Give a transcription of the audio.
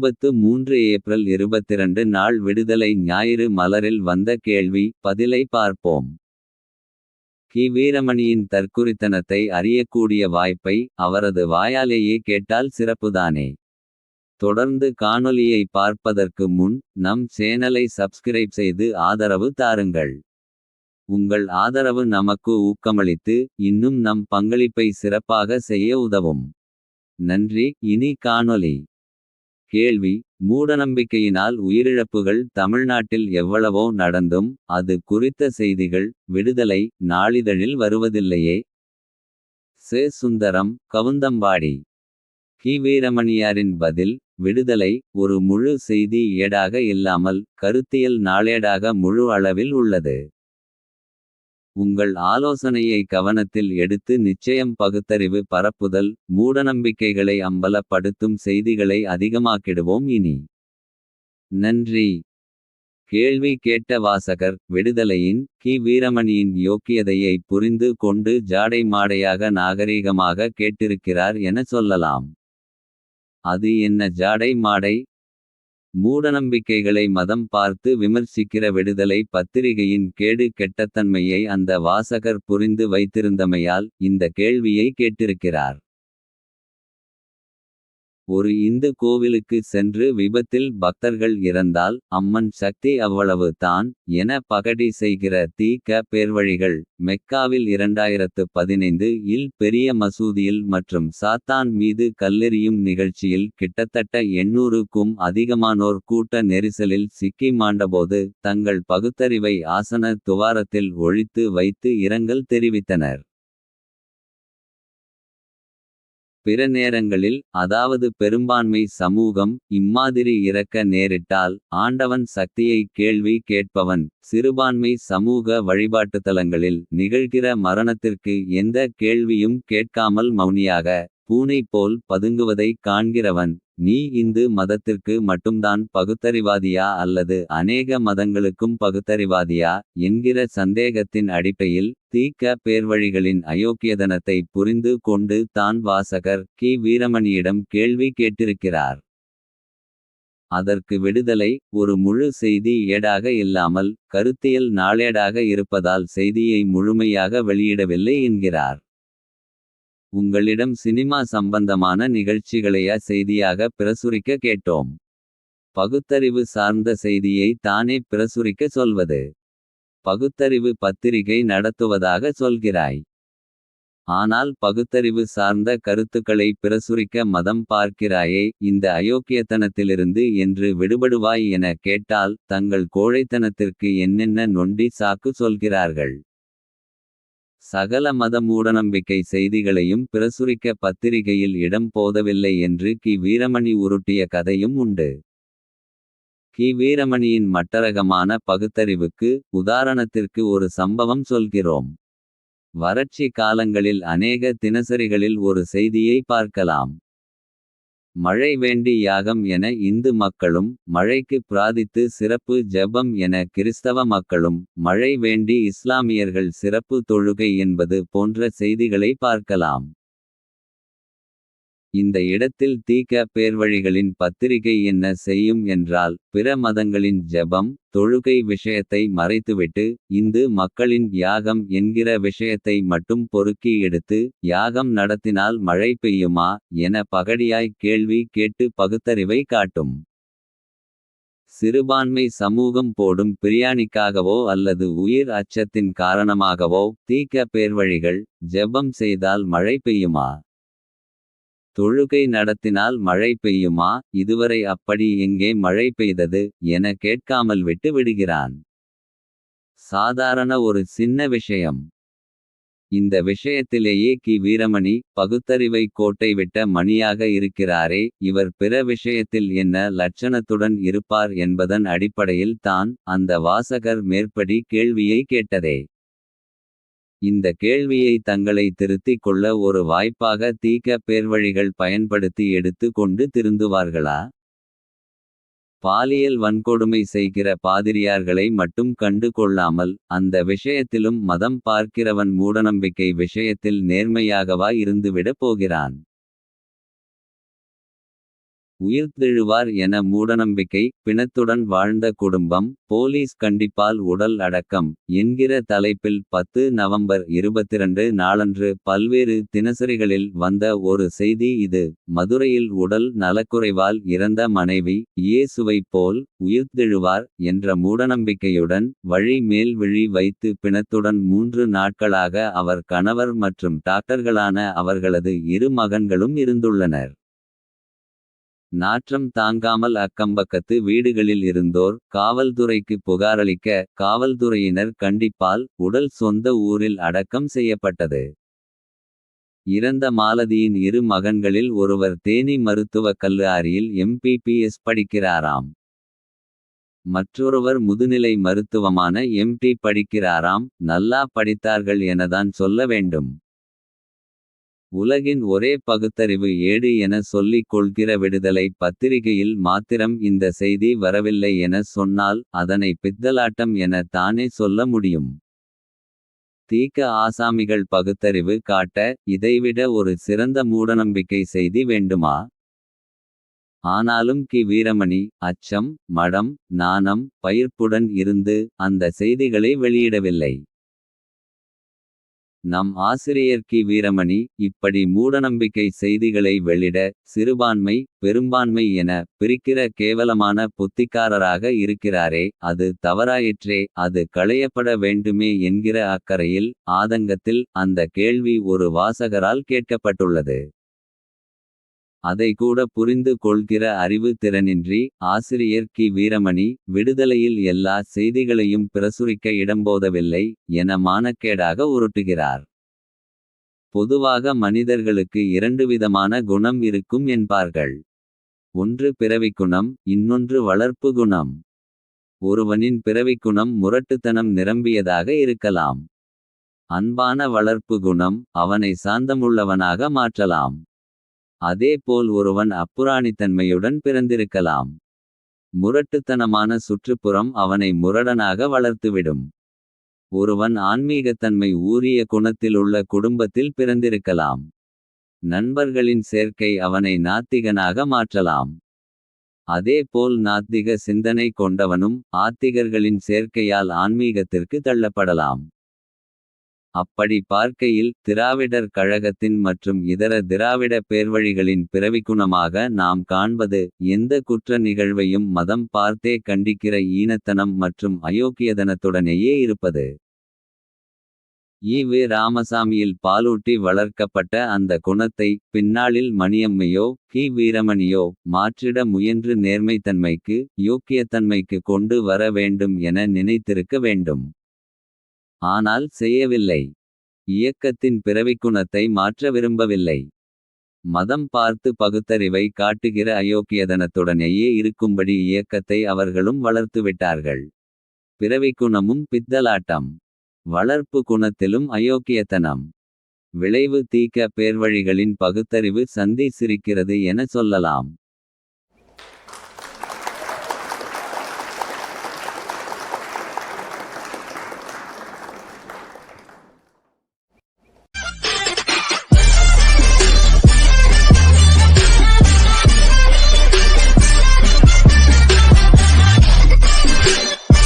இருபத்து மூன்று ஏப்ரல் இருபத்திரண்டு நாள் விடுதலை ஞாயிறு மலரில் வந்த கேள்வி பதிலை பார்ப்போம். கி வீரமணியின் தற்குறித்தனத்தை அறியக்கூடிய வாய்ப்பை. அவரது வாயாலேயே கேட்டால் சிறப்புதானே. தொடர்ந்து காணொலியை பார்ப்பதற்கு முன் நம் சேனலை சப்ஸ்கிரைப் செய்து ஆதரவு தாருங்கள். உங்கள் ஆதரவு நமக்கு ஊக்கமளித்து இன்னும் நம் பங்களிப்பை சிறப்பாக செய்ய உதவும். நன்றி இனி காணொலி கேள்வி மூடநம்பிக்கையினால் உயிரிழப்புகள் தமிழ்நாட்டில் எவ்வளவோ நடந்தும். அது குறித்த செய்திகள் விடுதலை நாளிதழில் வருவதில்லையே. செ சுந்தரம் கவுந்தம்பாடி. கி வீரமணியாரின் பதில் விடுதலை ஒரு முழு செய்தி ஏடாக இல்லாமல். கருத்தியல் நாளேடாக முழு அளவில் உள்ளது. உங்கள் ஆலோசனையை கவனத்தில் எடுத்து நிச்சயம் பகுத்தறிவு பரப்புதல். மூடநம்பிக்கைகளை அம்பலப்படுத்தும் செய்திகளை அதிகமாக்கிடுவோம் இனி. நன்றி. கேள்வி கேட்ட வாசகர் விடுதலையின் கி வீரமணியின் யோக்கியதையை புரிந்து கொண்டு ஜாடை மாடையாக நாகரீகமாக கேட்டிருக்கிறார் என சொல்லலாம். அது என்ன ஜாடை மாடை. மூடநம்பிக்கைகளை மதம் பார்த்து விமர்சிக்கிற விடுதலை பத்திரிகையின் கேடு கெட்டத்தன்மையை அந்த வாசகர் புரிந்து வைத்திருந்தமையால் இந்த கேள்வியை கேட்டிருக்கிறார். ஒரு இந்து கோவிலுக்கு சென்று விபத்தில் பக்தர்கள் இறந்தால் அம்மன் சக்தி அவ்வளவு தான் என பகடி செய்கிற தீக்க பேர்வழிகள். மெக்காவில் இரண்டாயிரத்து பதினைந்து இல் பெரிய மசூதியில் மற்றும் சாத்தான் மீது கல்லெறியும் நிகழ்ச்சியில் கிட்டத்தட்ட எண்ணூறுக்கும் அதிகமானோர் கூட்ட நெரிசலில் சிக்கி மாண்டபோது தங்கள் பகுத்தறிவை ஆசன துவாரத்தில் ஒழித்து வைத்து இரங்கல் தெரிவித்தனர். பிற நேரங்களில் அதாவது பெரும்பான்மை சமூகம் இம்மாதிரி இறக்க நேரிட்டால். ஆண்டவன் சக்தியை கேள்வி கேட்பவன் சிறுபான்மை சமூக வழிபாட்டுத்தலங்களில். நிகழ்கிற மரணத்திற்கு எந்த கேள்வியும் கேட்காமல் மௌனியாக. பூனை போல் பதுங்குவதைக் காண்கிறவன். நீ இந்து மதத்திற்கு மட்டும்தான் பகுத்தறிவாதியா அல்லது. அநேக மதங்களுக்கும் பகுத்தறிவாதியா என்கிற சந்தேகத்தின் அடிப்பையில். தீக்க பேர்வழிகளின் அயோக்கியதனத்தை புரிந்து கொண்டு தான் வாசகர். கி வீரமணியிடம் கேள்வி கேட்டிருக்கிறார். அதற்கு விடுதலை ஒரு முழு செய்தி ஏடாக இல்லாமல். கருத்தியல் நாளேடாக இருப்பதால் செய்தியை முழுமையாக வெளியிடவில்லை என்கிறார். உங்களிடம் சினிமா சம்பந்தமான நிகழ்ச்சிகளையா செய்தியாக பிரசுரிக்க கேட்டோம். பகுத்தறிவு சார்ந்த செய்தியை தானே பிரசுரிக்க சொல்வது. பகுத்தறிவு பத்திரிகை நடத்துவதாக சொல்கிறாய். ஆனால் பகுத்தறிவு சார்ந்த கருத்துக்களை பிரசுரிக்க மதம் பார்க்கிறாயே. இந்த அயோக்கியத்தனத்திலிருந்து என்று விடுபடுவாய் என கேட்டால். தங்கள் கோழைத்தனத்திற்கு என்னென்ன நொண்டி சாக்கு சொல்கிறார்கள். சகல மத மூடநம்பிக்கை செய்திகளையும் பிரசுரிக்க பத்திரிகையில் இடம் போதவில்லை என்று கி வீரமணி உருட்டிய கதையும் உண்டு. கி வீரமணியின் மட்டரகமான பகுத்தறிவுக்கு. உதாரணத்திற்கு ஒரு சம்பவம் சொல்கிறோம். வறட்சி காலங்களில் அநேக தினசரிகளில் ஒரு செய்தியை பார்க்கலாம். மழை வேண்டி யாகம் என இந்து மக்களும். மழைக்கு பிராதித்து சிறப்பு ஜெபம் என கிறிஸ்தவ மக்களும். மழை வேண்டி இஸ்லாமியர்கள் சிறப்பு தொழுகை என்பது போன்ற செய்திகளை பார்க்கலாம். இந்த இடத்தில் தீக்க பேர்வழிகளின் பத்திரிகை என்ன செய்யும் என்றால். பிற மதங்களின் ஜெபம் தொழுகை விஷயத்தை மறைத்துவிட்டு. இந்து மக்களின் யாகம் என்கிற விஷயத்தை மட்டும் பொறுக்கி எடுத்து. யாகம் நடத்தினால் மழை பெய்யுமா என பகடியாய் கேள்வி கேட்டு பகுத்தறிவை காட்டும். சிறுபான்மை சமூகம் போடும் பிரியாணிக்காகவோ அல்லது உயிர் அச்சத்தின் காரணமாகவோ. தீக்க பேர்வழிகள் ஜெபம் செய்தால் மழை பெய்யுமா. தொழுகை நடத்தினால் மழை பெய்யுமா இதுவரை அப்படி எங்கே மழை பெய்தது. என கேட்காமல் விட்டு விடுகிறான். சாதாரண ஒரு சின்ன விஷயம். இந்த விஷயத்திலேயே கி வீரமணி பகுத்தறிவை கோட்டை விட்ட மணியாக இருக்கிறாரே. இவர் பிற விஷயத்தில் என்ன லட்சணத்துடன் இருப்பார் என்பதன் அடிப்படையில் தான். அந்த வாசகர் மேற்படி கேள்வியை கேட்டதே. இந்த கேள்வியை தங்களை திருத்திக் கொள்ள ஒரு வாய்ப்பாக தீக்க பேர்வழிகள் பயன்படுத்தி எடுத்து கொண்டு திருந்துவார்களா. பாலியல் வன்கொடுமை செய்கிற பாதிரியார்களை மட்டும் கண்டு கொள்ளாமல். அந்த விஷயத்திலும் மதம் பார்க்கிறவன் மூடநம்பிக்கை விஷயத்தில் நேர்மையாகவா இருந்துவிடப் போகிறான். உயிர்த்தெழுவார் என மூடநம்பிக்கை பிணத்துடன் வாழ்ந்த குடும்பம் போலீஸ் கண்டிப்பால் உடல் அடக்கம் என்கிற தலைப்பில் பத்து நவம்பர் இருபத்திரண்டு நாளன்று பல்வேறு தினசரிகளில் வந்த ஒரு செய்தி இது. மதுரையில் உடல் நலக்குறைவால் இறந்த மனைவி இயேசுவைப் போல் உயிர்த்தெழுவார் என்ற மூடநம்பிக்கையுடன் வழி மேல் விழி வைத்து பிணத்துடன் மூன்று நாட்களாக அவர் கணவர் மற்றும் டாக்டர்களான அவர்களது இரு மகன்களும் இருந்துள்ளனர். நாற்றம் தாங்காமல் அக்கம்பக்கத்து வீடுகளில் இருந்தோர் காவல்துறைக்கு புகாரளிக்க காவல்துறையினர் கண்டிப்பால் உடல் சொந்த ஊரில் அடக்கம் செய்யப்பட்டது. இறந்த மாலதியின் இரு மகன்களில் ஒருவர் தேனி மருத்துவக் கல்லூரியில் எம்பிபிஎஸ் படிக்கிறாராம். மற்றொருவர் முதுநிலை மருத்துவமான எம்டி படிக்கிறாராம் நல்லா படித்தார்கள் எனதான் சொல்ல வேண்டும். உலகின் ஒரே பகுத்தறிவு ஏடு என சொல்லிக் கொள்கிற விடுதலை பத்திரிகையில் மாத்திரம் இந்த செய்தி வரவில்லை என சொன்னால் அதனை பித்தலாட்டம் என தானே சொல்ல முடியும். தீக்க ஆசாமிகள் பகுத்தறிவு காட்ட இதைவிட ஒரு சிறந்த மூடநம்பிக்கை செய்தி வேண்டுமா. ஆனாலும் கி வீரமணி அச்சம் மடம் நாணம் பயிர்ப்புடன் இருந்து அந்த செய்திகளை வெளியிடவில்லை. நம் ஆசிரியர் கி வீரமணி இப்படி மூடநம்பிக்கை செய்திகளை வெளிட சிறுபான்மை பெரும்பான்மை என பிரிக்கிற கேவலமான புத்திக்காரராக இருக்கிறாரே அது தவறாயிற்றே அது களையப்பட வேண்டுமே என்கிற அக்கறையில் ஆதங்கத்தில் அந்த கேள்வி ஒரு வாசகரால் கேட்கப்பட்டுள்ளது. அதை கூட புரிந்து கொள்கிற அறிவு திறனின்றி ஆசிரியர் கி வீரமணி விடுதலையில் எல்லா செய்திகளையும் பிரசுரிக்க இடம்போதவில்லை என மானக்கேடாக உருட்டுகிறார். பொதுவாக மனிதர்களுக்கு இரண்டு விதமான குணம் இருக்கும் என்பார்கள். ஒன்று பிறவிக்குணம் இன்னொன்று வளர்ப்பு குணம். ஒருவனின் பிறவிக்குணம் முரட்டுத்தனம் நிரம்பியதாக இருக்கலாம். அன்பான வளர்ப்பு குணம் அவனை சாந்தமுள்ளவனாக மாற்றலாம். அதேபோல் ஒருவன் அப்புராணித்தன்மையுடன் பிறந்திருக்கலாம். முரட்டுத்தனமான சுற்றுப்புறம் அவனை முரடனாக வளர்த்துவிடும். ஒருவன் ஆன்மீகத்தன்மை ஊறிய குணத்திலுள்ள குடும்பத்தில் பிறந்திருக்கலாம். நண்பர்களின் சேர்க்கை அவனை நாத்திகனாக மாற்றலாம். அதேபோல் நாத்திக சிந்தனை கொண்டவனும் ஆத்திகர்களின் சேர்க்கையால் ஆன்மீகத்திற்கு தள்ளப்படலாம். அப்படி பார்க்கையில் திராவிடர் கழகத்தின் மற்றும் இதர திராவிட பேர்வழிகளின் பிறவிக்குணமாக நாம் காண்பது எந்த குற்ற நிகழ்வையும் மதம் பார்த்தே கண்டிக்கிற ஈனத்தனம் மற்றும் அயோக்கியதனத்துடனேயே இருப்பது. ஈ. ராமசாமியில் பாலூட்டி வளர்க்கப்பட்ட அந்த குணத்தை பின்னாளில் மணியம்மையோ கி வீரமணியோ மாற்றிட முயன்று நேர்மைத்தன்மைக்கு யோக்கியத்தன்மைக்கு கொண்டு வர வேண்டும் என நினைத்திருக்க வேண்டும். ஆனால் செய்யவில்லை. இயக்கத்தின் பிறவிக்குணத்தை மாற்ற விரும்பவில்லை. மதம் பார்த்து பகுத்தறிவை காட்டுகிற அயோக்கியதனத்துடனேயே இருக்கும்படி இயக்கத்தை அவர்களும் வளர்த்துவிட்டார்கள். பிறவிக்குணமும் பித்தலாட்டம். வளர்ப்பு குணத்திலும் அயோக்கியத்தனம். விளைவு தீக்க பேர்வழிகளின் பகுத்தறிவு சந்தி சிரிக்கிறது என சொல்லலாம்.